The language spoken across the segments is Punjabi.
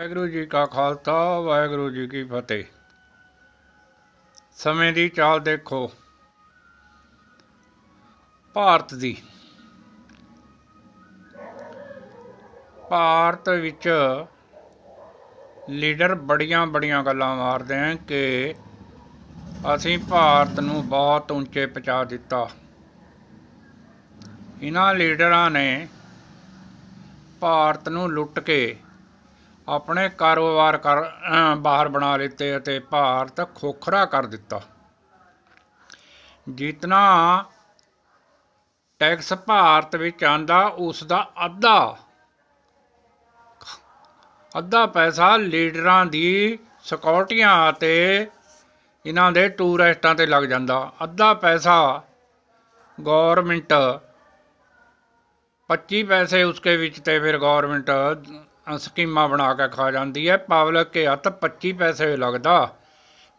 ਵਾਹਿਗੁਰੂ ਜੀ ਕਾ ਖਾਲਸਾ, ਵਾਹਿਗੁਰੂ ਜੀ ਕੀ ਫਤਿਹ। ਸਮੇਂ ਦੀ ਚਾਲ ਦੇਖੋ। ਭਾਰਤ ਦੀ। ਭਾਰਤ ਵਿੱਚ ਲੀਡਰ ਬੜੀਆਂ ਬੜੀਆਂ ਗੱਲਾਂ ਮਾਰਦੇ ਹਨ ਕਿ ਅਸੀਂ ਭਾਰਤ ਨੂੰ ਬਹੁਤ ਉੱਚੇ ਪਹੁੰਚਾ ਦਿੱਤਾ। ਇਹਨਾਂ ਲੀਡਰਾਂ ਨੇ ਭਾਰਤ ਨੂੰ ਲੁੱਟ ਕੇ ਆਪਣੇ ਕਾਰੋਬਾਰ ਕਰ ਬਾਹਰ ਬਣਾ ਲਿੱਤੇ ਅਤੇ ਭਾਰਤ ਖੋਖਰਾ ਕਰ ਦਿੱਤਾ। ਜਿਤਨਾ ਟੈਕਸ ਭਾਰਤ ਵਿੱਚ ਆਂਦਾ ਉਸ ਦਾ ਅੱਧਾ ਅੱਧਾ ਪੈਸਾ ਲੀਡਰਾਂ ਦੀ ਸਿਕਿਉਰਟੀਆਂ ਅਤੇ ਇਹਨਾਂ ਦੇ ਟੂਰਿਸਟਾਂ ਤੇ ਲੱਗ ਜਾਂਦਾ। ਅੱਧਾ ਪੈਸਾ ਗਵਰਨਮੈਂਟ 25 ਪੈਸੇ ਉਸਕੇ ਵਿੱਚ ਤੇ ਫਿਰ ਗਵਰਨਮੈਂਟ ਸਕੀਮਾਂ ਬਣਾ ਕੇ ਖਾ ਜਾਂਦੀ ਹੈ। ਪਬਲਿਕ ਕੇ ਹੱਥ 25 ਪੈਸੇ ਲੱਗਦਾ।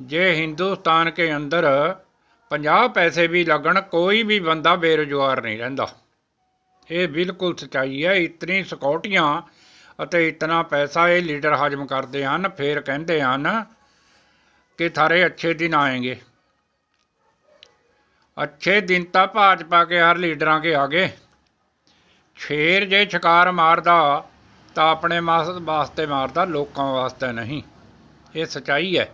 ਜੇ ਹਿੰਦੁਸਤਾਨ ਕੇ ਅੰਦਰ 50 ਪੈਸੇ ਵੀ ਲੱਗਣ, ਕੋਈ ਵੀ ਬੰਦਾ ਬੇਰੁਜ਼ਗਾਰ ਨਹੀਂ ਰਹਿੰਦਾ। ਇਹ ਬਿਲਕੁਲ ਸਚਾਈ ਹੈ। ਇਤਨੀ ਸਿਕਿਉਰਟੀਆਂ ਅਤੇ ਇਤਨਾ ਪੈਸਾ ਇਹ ਲੀਡਰ ਹਜਮ ਕਰਦੇ ਹਨ, ਫਿਰ ਕਹਿੰਦੇ ਹਨ ਕਿ ਥਾਰੇ ਅੱਛੇ ਦਿਨ ਆਏਗੇ। ਅੱਛੇ ਦਿਨ ਤਾਂ ਭਾਜਪਾ ਕੇ ਹਰ ਲੀਡਰਾਂ ਕੇ ਆਗੇ। ਸ਼ੇਰ ਜੇ ਸ਼ਿਕਾਰ ਮਾਰਦਾ ਤਾਂ ਆਪਣੇ ਮਾਸ, ਵਾਸਤੇ ਮਾਰਦਾ, ਲੋਕਾਂ ਵਾਸਤੇ ਨਹੀਂ। ਇਹ ਸਚਾਈ ਹੈ।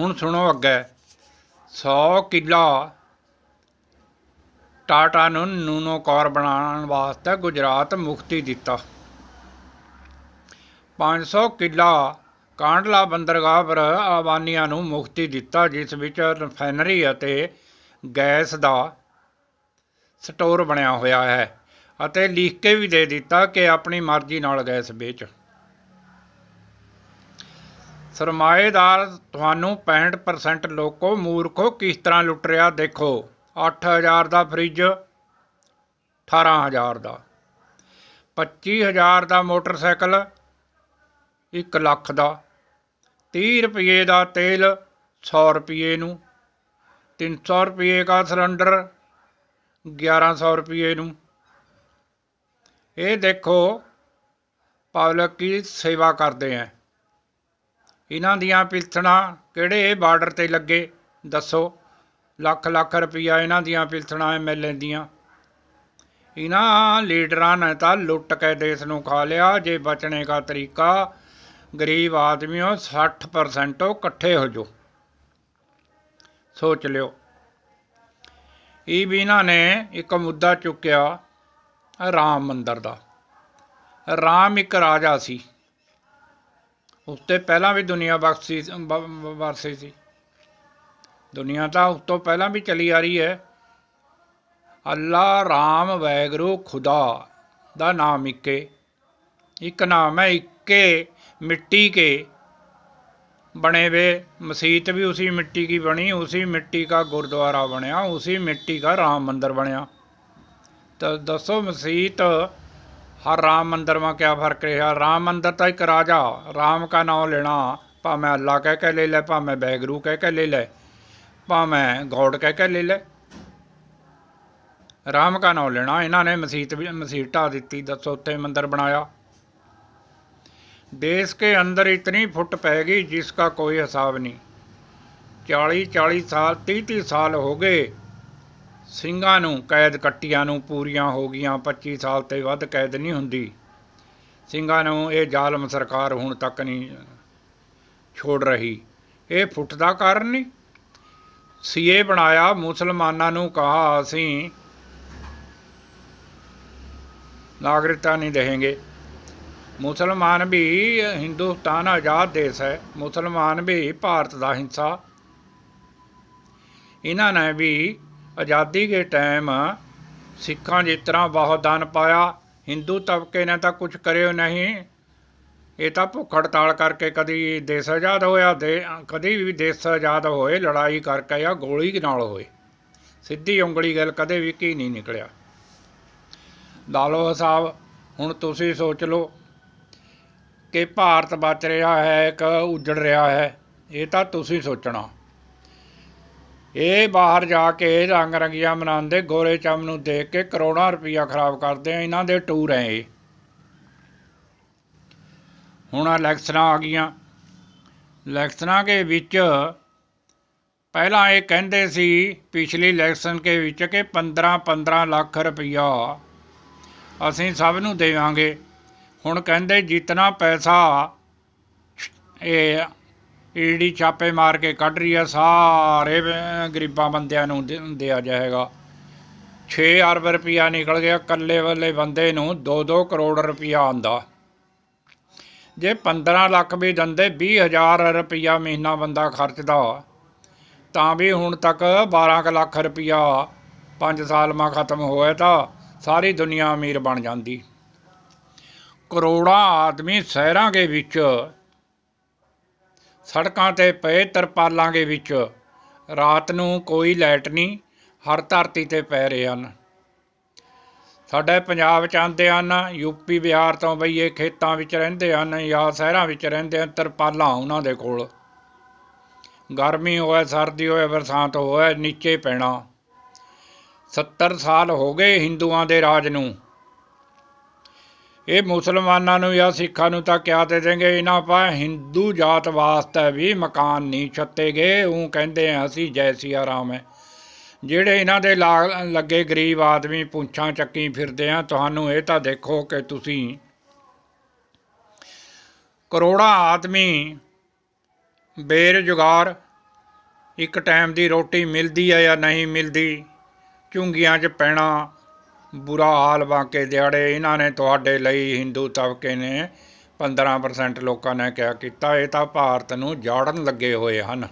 ਹੁਣ ਸੁਣੋ ਅੱਗੇ। 100 ਕਿੱਲਾ ਟਾਟਾ ਨੂੰ ਨੂਨੋ ਕਾਰ ਬਣਾਉਣ ਵਾਸਤੇ ਗੁਜਰਾਤ ਮੁਕਤੀ ਦਿੱਤਾ। 500 ਕਿੱਲਾ ਕਾਂਡਲਾ ਬੰਦਰਗਾਹ ਪਰ ਆਵਾਨੀਆਂ ਨੂੰ ਮੁਕਤੀ ਦਿੱਤਾ, ਜਿਸ ਵਿੱਚ ਰਿਫਾਈਨਰੀ ਅਤੇ ਗੈਸ ਦਾ ਸਟੋਰ ਬਣਿਆ ਹੋਇਆ ਹੈ। ਅਤੇ ਲਿਖ ਕੇ ਵੀ ਦੇ ਦਿੱਤਾ ਕਿ ਆਪਣੀ ਮਰਜ਼ੀ ਨਾਲ ਗੈਸ ਵੇਚ। ਸਰਮਾਏਦਾਰ, ਤੁਹਾਨੂੰ 65% ਲੋਕੋ ਮੂਰਖੋ ਕਿਸ ਤਰ੍ਹਾਂ ਲੁੱਟ ਰਿਹਾ ਦੇਖੋ। 8000 ਦਾ ਫ੍ਰਿਜ 18000 ਦਾ। 25000 ਦਾ ਮੋਟਰਸਾਈਕਲ 1 ਲੱਖ ਦਾ। 30 ਰੁਪਏ ਦਾ ਤੇਲ 100 ਰੁਪਏ ਨੂੰ। 300 ਰੁਪਏ ਦਾ ਸਿਲੰਡਰ 1100 ਰੁਪਏ ਨੂੰ। ਇਹ ਦੇਖੋ ਪਬਲਿਕ ਕੀ ਸੇਵਾ ਕਰਦੇ ਹੈ ਇਹਨਾਂ ਦੀਆਂ ਪਿਲਸਣਾਂ ਕਿਹੜੇ ਬਾਰਡਰ ਤੇ ਲੱਗੇ, ਦੱਸੋ। ਲੱਖ ਲੱਖ ਰੁਪਈਆ ਇਹਨਾਂ ਦੀਆਂ ਪਿਲਸਣਾਂ ਐਮਐਲਏ ਦੀਆਂ। ਇਹਨਾਂ ਲੀਡਰਾਂ ਨੇ ਤਾਂ ਲੁੱਟ ਕੇ ਦੇਸ਼ ਨੂੰ ਖਾ ਲਿਆ, ਜੇ ਬਚਣੇ ਦਾ ਤਰੀਕਾ, ਗਰੀਬ ਆਦਮੀਓ 60% ਇਕੱਠੇ ਹੋ ਜੋ ਸੋਚ ਲਿਓ। ਇਹ ਵੀ ਇਹਨਾਂ ਨੇ ਇੱਕ ਮੁੱਦਾ ਚੁੱਕਿਆ ਰਾਮ ਮੰਦਰ ਦਾ ਰਾਮ ਇੱਕ ਰਾਜਾ ਸੀ ਉਸ ਤੇ ਪਹਿਲਾਂ ਵੀ ਦੁਨੀਆ ਬਖਸ਼ੀ ਵਰਸੀ ਸੀ ਦੁਨੀਆ ਤਾਂ ਉਸ ਤੋਂ ਪਹਿਲਾਂ ਵੀ ਚਲੀ ਆ ਰਹੀ ਹੈ ਅੱਲਾ ਰਾਮ ਵੈਗਰੂ ਖੁਦਾ ਦਾ ਨਾਮ ਇੱਕੇ ਇੱਕ ਨਾਮ ਹੈ ਇੱਕੇ मिट्टी के बने हुए मसीत भी उसी मिट्टी की बनी उसी मिट्टी का गुरुद्वारा बनया उसी मिट्टी का राम मंदिर बनया तो दसो मसीत हर राम मंदिर में क्या फर्क रहा राम मंदिर तो एक राजा राम का नाम लेना भावें अल्लाह कह के ले ले भावें बैगरू कह के ले ले भावें गौड़ कह के ले ले राम का नाम लेना इन्होंने मसीत भी मसीत ढा दी दसो उत्थे मंदिर बनाया देश के अंदर इतनी फुट पैगी जिसका कोई हिसाब नहीं ਚਾਲੀ ਚਾਲੀ ਸਾਲ 30 30 ਸਾਲ ਹੋ ਗਏ ਸਿੰਘਾਂ ਨੂੰ ਕੈਦ ਕੱਟੀਆਂ ਨੂੰ ਪੂਰੀਆਂ ਹੋ ਗਈਆਂ 25 ਸਾਲ ਤੇ ਵੱਧ ਕੈਦ ਨਹੀਂ ਹੁੰਦੀ। ਸਿੰਘਾਂ ਨੂੰ ਇਹ ਜ਼ਾਲਮ ਸਰਕਾਰ ਹੁਣ ਤੱਕ ਨਹੀਂ ਛੋੜ ਰਹੀ। ਇਹ ਫੁੱਟਦਾ ਕਾਰਨ ਨਹੀਂ। ਸੀਏ ਬਣਾਇਆ, ਮੁਸਲਮਾਨਾਂ ਨੂੰ ਕਹਾ, ਅਸੀਂ ਨਾਗਰਿਕਤਾ ਨਹੀਂ ਦੇਵਾਂਗੇ ਮੁਸਲਮਾਨ ਵੀ ਹਿੰਦੁਸਤਾਨ ਆਜ਼ਾਦ ਦੇਸ਼ ਹੈ। ਮੁਸਲਮਾਨ ਵੀ ਭਾਰਤ ਦਾ ਹਿੱਸਾ। ਇਹਨਾਂ ਨੇ ਵੀ ਆਜ਼ਾਦੀ ਦੇ ਟਾਈਮ ਸਿੱਖਾਂ ਜਿਸ ਤਰ੍ਹਾਂ ਬਹੁਤ ਦਾਨ ਪਾਇਆ, ਹਿੰਦੂ ਤਬਕੇ ਨੇ ਤਾਂ ਕੁਝ ਕਰਿਓ ਨਹੀਂ। ਇਹ ਤਾਂ ਭੁੱਖ ਹੜਤਾਲ ਕਰਕੇ ਕਦੀ ਦੇਸ਼ ਆਜ਼ਾਦ ਹੋਇਆ, ਦੇ ਕਦੀ ਵੀ ਦੇਸ਼ ਆਜ਼ਾਦ ਹੋਏ, ਲੜਾਈ ਕਰਕੇ ਜਾਂ ਗੋਲੀ ਨਾਲ ਹੋਏ। ਸਿੱਧੀ ਉਂਗਲੀ ਗੱਲ ਕਦੇ ਵੀ ਕੀ ਨਹੀਂ ਨਿਕਲਿਆ। ਲਾਲੋ ਸਾਹਿਬ, ਹੁਣ ਤੁਸੀਂ ਸੋਚ ਲਓ ਕਿ ਭਾਰਤ ਬਚ ਰਿਹਾ ਹੈ ਕਿ ਉਜੜ ਰਿਹਾ ਹੈ, ਇਹ ਤਾਂ ਤੁਸੀਂ ਸੋਚਣਾ। ਇਹ ਬਾਹਰ ਜਾ ਕੇ ਰੰਗ ਰੰਗੀਆਂ ਮਨਾਉਂਦੇ, ਗੋਰੇ ਚਮ ਨੂੰ ਦੇਖ ਕੇ ਕਰੋੜਾਂ ਰੁਪਈਆ ਖਰਾਬ ਕਰਦੇ ਆ ਇਹਨਾਂ ਦੇ ਟੂਰ ਐ ਇਹ। ਹੁਣ ਇਲੈਕਸ਼ਨਾਂ ਆ ਗਈਆਂ। ਇਲੈਕਸ਼ਨਾਂ ਦੇ ਵਿੱਚ ਪਹਿਲਾਂ ਇਹ ਕਹਿੰਦੇ ਸੀ ਪਿਛਲੀ ਇਲੈਕਸ਼ਨ ਕੇ ਵਿੱਚ ਕਿ 15 15 ਲੱਖ ਰੁਪਈਆ ਅਸੀਂ ਸਭ ਨੂੰ ਦੇਵਾਂਗੇ। ਹੁਣ ਕਹਿੰਦੇ ਜਿੰਨਾ ਪੈਸਾ ਇਹ ਈਡੀ ਛਾਪੇ ਮਾਰ ਕੇ ਕੱਢ ਰਹੀ ਹੈ ਸਾਰੇ ਗਰੀਬਾਂ ਬੰਦਿਆਂ ਨੂੰ ਦੇ- ਦਿਆ ਜਾਏਗਾ। 6 ਅਰਬ ਰੁਪਈਆ ਨਿਕਲ ਗਿਆ ਇਕੱਲੇ ਵੱਲੇ ਬੰਦੇ ਨੂੰ 2-2 ਕਰੋੜ ਰੁਪਈਆ ਆਂਦਾ। ਜੇ 15 ਲੱਖ ਵੀ ਦਿੰਦੇ 20000 ਰੁਪਈਆ ਮਹੀਨਾ ਬੰਦਾ ਖਰਚਦਾ, ਤਾਂ ਵੀ ਹੁਣ ਤੱਕ 12 ਕੁ ਲੱਖ ਰੁਪਈਆ 5 ਸਾਲ ਮਾ ਖਤਮ ਹੋਇਆ ਤਾਂ ਸਾਰੀ ਦੁਨੀਆ ਅਮੀਰ ਬਣ ਜਾਂਦੀ। ਕਰੋੜਾਂ ਆਦਮੀ ਸ਼ਹਿਰਾਂ ਦੇ ਵਿੱਚ ਸੜਕਾਂ ਤੇ ਪਏ ਤਰਪਾਲਾਂ ਦੇ ਵਿੱਚ। ਰਾਤ ਨੂੰ ਕੋਈ ਲਾਈਟ ਨਹੀਂ, ਹਰ ਧਰਤੀ ਤੇ ਪੈ ਰਹੇ ਹਨ। ਸਾਡੇ ਪੰਜਾਬ ਚ ਆਉਂਦੇ ਹਨ ਯੂਪੀ ਬਿਹਾਰ ਤੋਂ ਬਈ ਇਹ ਖੇਤਾਂ ਵਿੱਚ ਰਹਿੰਦੇ ਹਨ ਜਾਂ ਸ਼ਹਿਰਾਂ ਵਿੱਚ ਰਹਿੰਦੇ ਹਨ ਤਰਪਾਲਾਂ ਉਹਨਾਂ ਦੇ ਕੋਲ। ਗਰਮੀ ਹੋਵੇ ਸਰਦੀ ਹੋਵੇ ਬਰਸਾਤ ਹੋਵੇ ਨੀਚੇ ਪੈਣਾ। 70 ਸਾਲ ਹੋ ਗਏ ਹਿੰਦੂਆਂ ਦੇ ਰਾਜ ਨੂੰ। ਇਹ ਮੁਸਲਮਾਨਾਂ ਨੂੰ ਜਾਂ ਸਿੱਖਾਂ ਨੂੰ ਤਾਂ ਕਿਆ ਦੇ ਦੇਂਗੇ ਇਹਨਾਂ ਪਾ ਹਿੰਦੂ ਜਾਤ ਵਾਸਤੇ ਵੀ ਮਕਾਨ ਨਹੀਂ ਛੱਤੇ ਗਏ ਉਹ ਕਹਿੰਦੇ ਆ, ਅਸੀਂ ਜੈ ਸਿਆ ਰਾਮ ਹੈ ਜਿਹੜੇ ਇਹਨਾਂ ਦੇ ਲਾ- ਲੱਗੇ ਗਰੀਬ ਆਦਮੀ ਪੁੰਛਾਂ ਚੱਕੀ ਫਿਰਦੇ ਆ, ਤੁਹਾਨੂੰ ਇਹ ਤਾਂ ਦੇਖੋ ਕਿ ਤੁਸੀਂ ਕਰੋੜਾਂ ਆਦਮੀ ਬੇਰੁਜ਼ਗਾਰ, ਇੱਕ ਟਾਈਮ ਦੀ ਰੋਟੀ ਮਿਲਦੀ ਹੈ ਜਾਂ ਨਹੀਂ ਮਿਲਦੀ, ਝੁੰਗੀਆਂ 'ਚ ਪੈਣਾ ਬੁਰਾ ਹਾਲ ਬਾਕੇ ਦਿਹਾੜੇ ਇਹਨਾਂ ਨੇ ਤੁਹਾਡੇ ਲਈ ਹਿੰਦੂ ਤਬਕੇ ਨੇ 15% ਲੋਕਾਂ ਨੇ ਕਿਹਾ ਕੀਤਾ, ਇਹ ਤਾਂ ਭਾਰਤ ਨੂੰ ਜਾੜਨ ਲੱਗੇ ਹੋਏ ਹਨ।